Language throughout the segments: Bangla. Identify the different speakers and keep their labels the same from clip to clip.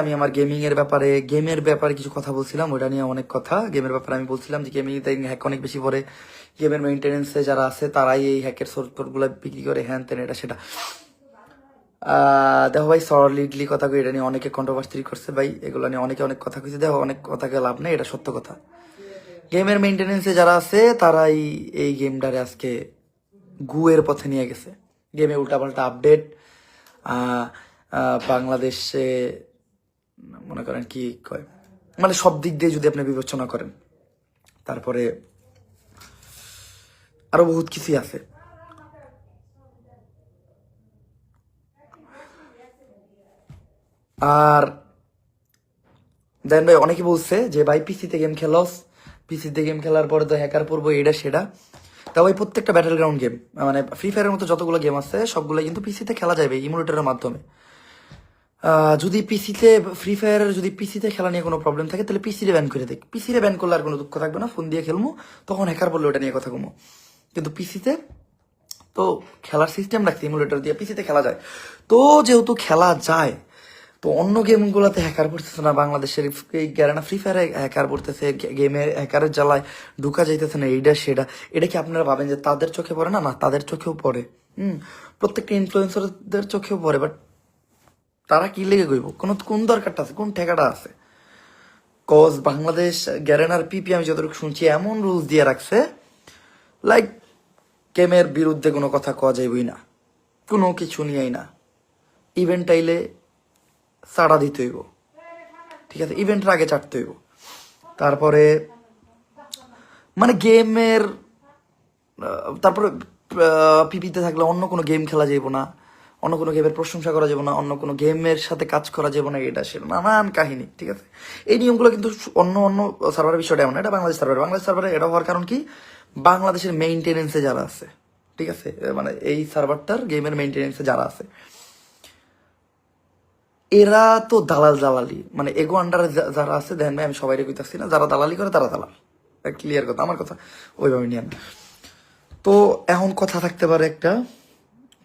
Speaker 1: আমি আমার গেমিং এর ব্যাপারে, গেমের ব্যাপারে কিছু কথা বলছিলাম ওটা নিয়ে অনেক কথা। গেমের ব্যাপারে আমি বলছিলাম যে গেমিং হ্যাক অনেক বেশি পরে গেমের মেইনটেনেন্সে যারা আছে, তারাই এই হ্যাকের সোর্সগুলো বিক্রি করে। হ্যান তেন এটা সেটা। দেখো ভাই সলিডলি কথা এটা নিয়ে অনেকে কন্ট্রোভার্সি করছে ভাই। এগুলো নিয়ে অনেকে অনেক কথা কইছে। দেখো, অনেক কথাকে লাভ নেই, এটা সত্য কথা। গেমের মেইনটেনেন্সে যারা আছে, তারাই এই গেমটারে আজকে গুয়ের পথে নিয়ে গেছে। গেমে উল্টাপাল্টা আপডেট বাংলাদেশে মনে করেন কি কয়? মানে সব দিক দিয়ে যদি আপনি বিবেচনা করেন, তারপরে আরও বহুত কিছুই আছে। আর দেন ভাই, অনেকে বলছে যে ভাই, পিসিতে গেম খেলস পিসিতে গেম খেলার পরে তো হ্যাকার পড়ব এটা সেটা তা ভাই, প্রত্যেকটা ব্যাটেল গ্রাউন্ড গেম মানে ফ্রি ফায়ারের মতো যতগুলো গেম আছে সবগুলো কিন্তু পিসিতে খেলা যাবে ইমুলেটরের মাধ্যমে। যদি পিসিতে ফ্রি ফায়ারের যদি পিসিতে খেলা নিয়ে কোনো প্রবলেম থাকে, তাহলে পিসিতে ব্যান করে দেখ পিসিতে ব্যান করলে আর কোনো দুঃখ থাকবে না ফোন দিয়ে খেলব তখন হ্যাকার বললে ওটা নিয়ে কথা কমো। কিন্তু পিসিতে তো খেলার সিস্টেম রাখছে ইমুলেটর দিয়ে পিসিতে খেলা যায়। তো যেহেতু খেলা যায়, তো অন্য গেমগুলোতে হ্যাকার পড়তেছে না, বাংলাদেশের এই গ্যারানা ফ্রি ফায়ারে হ্যাকার পড়তেছে গেমে হ্যাকারের জ্বালায় ঢুকা যাইতেছে না এইটা সেটা এটা কি আপনারা ভাবেন যে তাদের চোখে পড়ে? না না, তাদের চোখেও পড়ে। হুম, প্রত্যেকটা ইনফ্লুয়েন্সারদের চোখেও পড়ে বাট তারা কি লেগে গইব? কোন কোন দরকারটা আছে? কোন ঠেকাটা আছে? কজ বাংলাদেশ গ্যারেনার পিপি আমি যতটুকু শুনছি, এমন রুলস দিয়ে রাখছে লাইক গেমের বিরুদ্ধে কোনো কথা কওয়া যাইবই না। কোনো কিছু নিয়েই না। ইভেন্ট আইলে চাড়া দিতে হইব। ঠিক আছে ইভেন্টের আগে চাটতে হইব। তারপরে মানে গেমের তারপরে পিপিতে থাকলে অন্য কোনো গেম খেলা যাইব না। অন্য কোনো গেমের প্রশংসা করা যাবে না, অন্য কোনো গেমের সাথে কাজ করা যাবে না, এটা সেটা নানান কাহিনী, ঠিক আছে? এই নিয়মগুলো কিন্তু অন্য অন্য সার্ভারের বিষয়টা এমন, এটা বাংলাদেশ সার্ভার বাংলাদেশ সার্ভারে এটা হওয়ার কারণ কি? বাংলাদেশের মেইনটেনেন্সে যারা আছে, ঠিক আছে? মানে এই সার্ভারটার গেমের মেইনটেনেন্সে যারা আছে, এরা তো দালাল দালালি মানে এগো আন্ডারে যারা আছে দেন ভাই, আমি সবাই কইতাছি না, যারা দালালি করে তারা দালাল। ক্লিয়ার কথা, আমার কথা, ওইভাবে নিয়ে তো এখন কথা থাকতে পারে একটা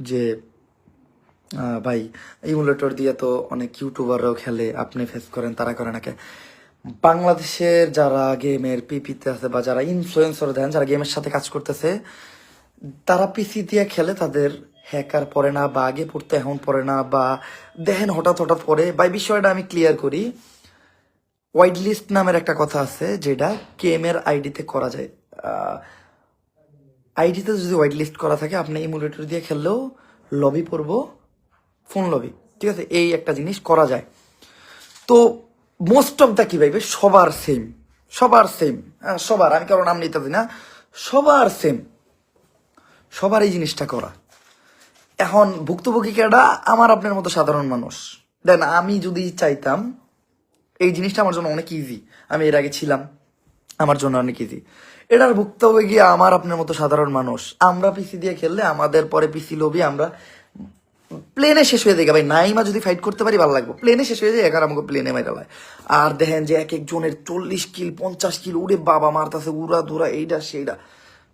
Speaker 1: যে ভাই ইমুলেটর দিয়ে তো অনেক ইউটিউবাররাও খেলে, আপনি ফেস করেন, তারা করে নাকি? বাংলাদেশের যারা গেমের পিপিতে আছে বা যারা ইনফ্লুয়েন্সার দেন, যারা গেমের সাথে কাজ করতেছে, তারা পিসি দিয়ে খেলে, তাদের হ্যাকার পড়ে না বা আগে পড়তে, এখন পড়ে না বা দেখেন হঠাৎ হঠাৎ পড়ে। বা বিষয়টা আমি ক্লিয়ার করি। ওয়াইড লিস্ট নামের একটা কথা আছে, যেটা গেমের আইডিতে করা যায়। আইডিতে যদি ওয়াইড লিস্ট করা থাকে, আপনি ইমুলেটর দিয়ে খেললেও লবি পড়ব। ফোন লবি, ঠিক আছে? এই একটা জিনিস করা যায়। তো মোস্ট অফ দ্য কি ভাইবে সবার সেম সবার সেম হ্যাঁ সবার, আমি কারও নাম নিতে না, সবার সেম সবার এই জিনিসটা করা। এখন ভুক্তভোগী কেডা? আমার আপনার মতো সাধারণ মানুষ। দেন আমি যদি চাইতাম, এই জিনিসটা আমার জন্য অনেক ইজি আমি এর আগে ছিলাম, আমার জন্য অনেক ইজি এটার ভুক্তভোগী আমার আপনার মতো সাধারণ মানুষ। আমরা পিসি দিয়ে খেললে, আমাদের পরে পিসি লবি, আমরা প্লেনে শেষ হয়ে যায় ভাই, নাইমা যদি ফাইট করতে পারি ভালো লাগবে। প্লেনে শেষ হয়ে যায় এগারো আমাকে প্লেনে মাইরা হয় আর দেখেন যে এক একজনের চল্লিশ কিল, পঞ্চাশ কিল উড়ে বাবা, মারতাছে উড়া ধুরা এইটা সেইটা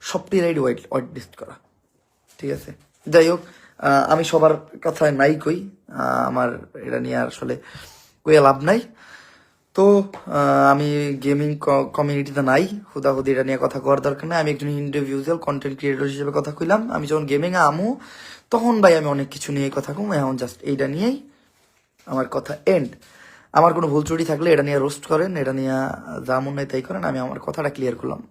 Speaker 1: সবটি রাইড হোয়াইট হোয়াইট লিস্ট করা। ঠিক আছে? যাই হোক আমি সবার কথায় নাই কই। আমার এটা নিয়ে আসলে কইয়া লাভ নাই। তো আমি গেমিং কমিউনিটিতে নাই। হুদাহুদি এটা নিয়ে কথা করার দরকার নাই। আমি একজন ইন্ডিভিজুয়াল কন্টেন্ট ক্রিয়েটর হিসেবে কথা কইলাম। আমি যখন গেমিং আমু, তখন ভাই আমি অনেক কিছু নিয়ে কথা কম। এখন জাস্ট এইটা নিয়েই আমার কথা এন্ড আমার কোনো ভুল চুরি থাকলে এটা নিয়ে রোস্ট করেন, এটা নিয়ে যা মনে তাই করেন। আমি আমার কথাটা ক্লিয়ার করলাম।